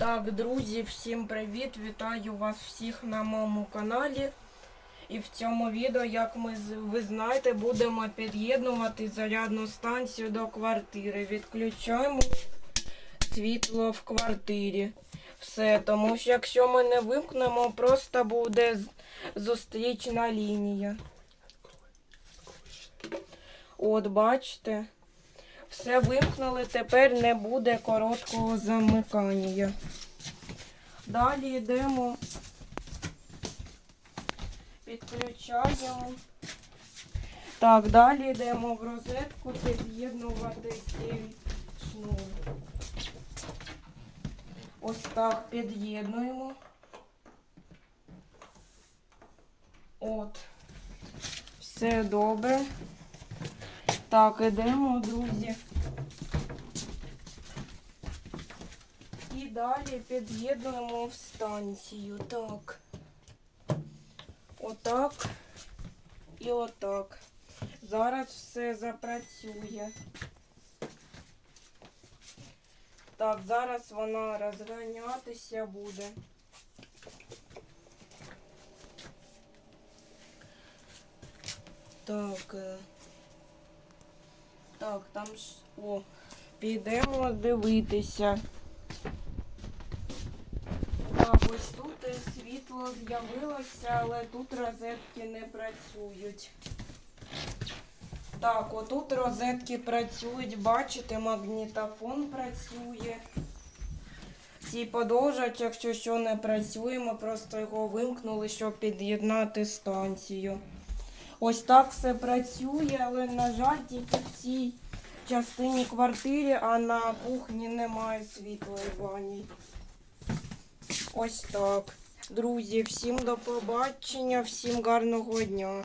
Так, друзі, всім привіт! Вітаю вас всіх на моєму каналі. І в цьому відео, як ми ви знаєте, будемо під'єднувати зарядну станцію до квартири. Відключаємо світло в квартирі. Все, тому що якщо ми не вимкнемо, просто буде зустрічна лінія. От, бачите. Все вимкнули, тепер не буде короткого замикання. Далі йдемо, підключаємо. Так, далі йдемо в розетку під'єднувати цей шнур. Ось так під'єднуємо. От. Все добре. Так, ідемо, друзі. І далі під'єднуємо в станцію. Так. Отак. І отак. Зараз все запрацює. Так, зараз вона розганятися буде. Так. Так, там ж. О, підемо дивитися. Так, ось тут е, світло з'явилося, але тут розетки не працюють. Так, отут розетки працюють, бачите, магнітофон працює. Ці подовжать, якщо що не працює, ми просто його вимкнули, щоб під'єднати станцію. Ось так все працює, але, на жаль, тільки в цій частині квартири, а на кухні немає світла і. Ось так. Друзі, всім до побачення, всім гарного дня.